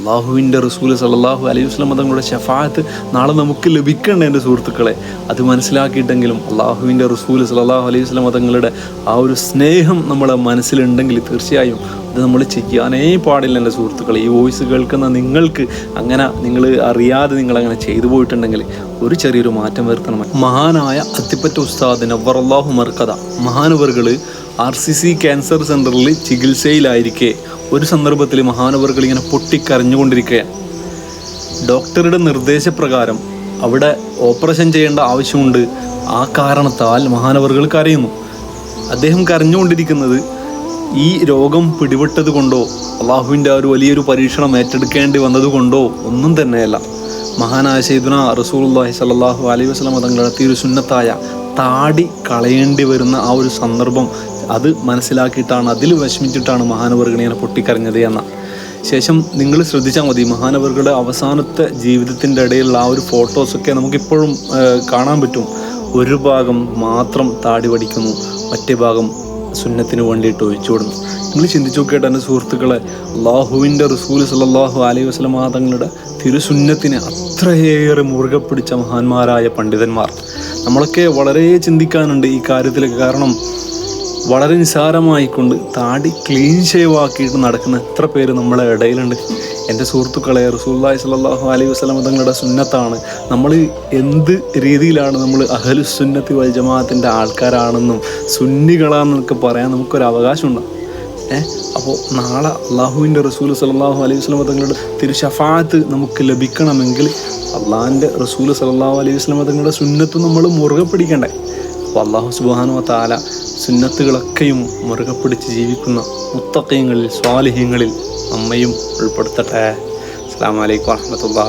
അള്ളാഹുവിന്റെ റസൂൽ സല്ലാഹു അലൈഹി വസ്ലം തങ്ങളുടെ ഷഫാത്ത് നാളെ നമുക്ക് ലഭിക്കണ്ട എന്റെ സുഹൃത്തുക്കളെ. അത് മനസ്സിലാക്കിയിട്ടെങ്കിലും അള്ളാഹുവിന്റെ റസൂൽ സല്ലാഹു അലൈഹി വസ്ലം തങ്ങളുടെ ആ ഒരു സ്നേഹം നമ്മളെ മനസ്സിലുണ്ടെങ്കിൽ തീർച്ചയായും അത് നമ്മൾ ചെയ്യാനേ പാടില്ല എന്റെ സുഹൃത്തുക്കൾ ഈ വോയിസ് കേൾക്കുന്ന നിങ്ങൾക്ക് അങ്ങനെ നിങ്ങൾ അറിയാതെ നിങ്ങൾ അങ്ങനെ ചെയ്തു പോയിട്ടുണ്ടെങ്കിൽ ഒരു ചെറിയൊരു മാറ്റം വരുത്തണം. മഹാനായ അത്തിപ്പറ്റ ഉസ്താദ് നവറല്ലാഹു മർക്കഥ മഹാനവറുകൾ ആർ സി സി ക്യാൻസർ സെന്ററിൽ ചികിത്സയിലായിരിക്കെ ഒരു സന്ദർഭത്തിൽ മഹാനവറുകൾ ഇങ്ങനെ പൊട്ടിക്കരഞ്ഞുകൊണ്ടിരിക്കുകയാണ്. ഡോക്ടറുടെ നിർദ്ദേശപ്രകാരം അവിടെ ഓപ്പറേഷൻ ചെയ്യേണ്ട ആവശ്യമുണ്ട്. ആ കാരണത്താൽ മഹാനവറുകൾ കരയുന്നു. അദ്ദേഹം കരഞ്ഞുകൊണ്ടിരിക്കുന്നത് ഈ രോഗം പിടിപെട്ടത് കൊണ്ടോ അള്ളാഹുവിന്റെ ഒരു വലിയൊരു പരീക്ഷണം ഏറ്റെടുക്കേണ്ടി വന്നതുകൊണ്ടോ ഒന്നും തന്നെയല്ല. മഹാനായ സൈദുന റസൂലുള്ളാഹി സ്വല്ലല്ലാഹു അലൈഹി വസല്ലം തങ്ങളുടെ തിരുസുന്നത്തായ താടി കളയേണ്ടി വരുന്ന ആ ഒരു സന്ദർഭം അത് മനസ്സിലാക്കിയിട്ടാണ് അതിൽ വിഷമിച്ചിട്ടാണ് മഹാനവറുകൾ ഇങ്ങനെ പൊട്ടിക്കരഞ്ഞത് എന്ന. ശേഷം നിങ്ങൾ ശ്രദ്ധിച്ചാൽ മതി മഹാനവർഗയുടെ അവസാനത്തെ ജീവിതത്തിന്റെ ഇടയിലുള്ള ആ ഒരു ഫോട്ടോസൊക്കെ നമുക്കിപ്പോഴും കാണാൻ പറ്റും. ഒരു ഭാഗം മാത്രം താടി പഠിക്കുന്നു മറ്റേ ഭാഗം സുന്നത്തിന് വേണ്ടിയിട്ട് ഒഴിച്ചുവിടുന്നു നിങ്ങൾ ചിന്തിച്ചു നോക്കിയിട്ട് എന്റെ സുഹൃത്തുക്കളെ അള്ളാഹുവിന്റെ റസൂൽ സല്ലല്ലാഹു അലൈഹി വസല്ലം തങ്ങളുടെ തിരുസുന്നത്തിനെ അത്രയേറെ മുറുകെ പിടിച്ച മഹാന്മാരായ പണ്ഡിതന്മാർ. നമ്മളൊക്കെ വളരെ ചിന്തിക്കാനുണ്ട് ഈ കാര്യത്തിലൊക്കെ. കാരണം വളരെ നിസ്സാരമായിക്കൊണ്ട് താടി ക്ലീൻ ഷേവ് ആക്കിയിട്ട് നടക്കുന്ന എത്ര പേര് നമ്മളെ ഇടയിലുണ്ട്. എന്റെ സുഹൃത്തുക്കളെ റസൂല്ലായി സ്വല്ലല്ലാഹു അലൈഹി വസല്ലം തങ്ങളുടെ സുന്നത്താണ്. നമ്മൾ എന്ത് രീതിയിലാണ് നമ്മൾ അഹലു സുന്നത്തി വൽ ജമാഅത്തിന്റെ ആൾക്കാരാണെന്നും സുന്നികളാണെന്നൊക്കെ പറയാൻ നമുക്കൊരു അവകാശമുണ്ട് അപ്പോൾ നാളെ അള്ളാഹുവിന്റെ റസൂൽ സലാഹു അലൈഹി വസല്ലം തങ്ങളുടെ തിരുഷഫാത്ത് നമുക്ക് ലഭിക്കണമെങ്കിൽ അള്ളാഹിന്റെ റസൂൽ സലാഹു അലൈഹി വസല്ലം തങ്ങളുടെ സുന്നത്ത് നമ്മൾ മുറുകെ പിടിക്കണ്ടേ? അപ്പോൾ അള്ളാഹു സുബാനു താല സുന്നത്തുകളൊക്കെയും മുറുകെ പിടിച്ച് ജീവിക്കുന്ന മുത്തക്കയങ്ങളിൽ സ്വാലിഹ്യങ്ങളിൽ നമ്മയും ഉൾപ്പെടുത്തട്ടെ. അസ്സാം വലൈക്കും വാഹമത്തല്ലാ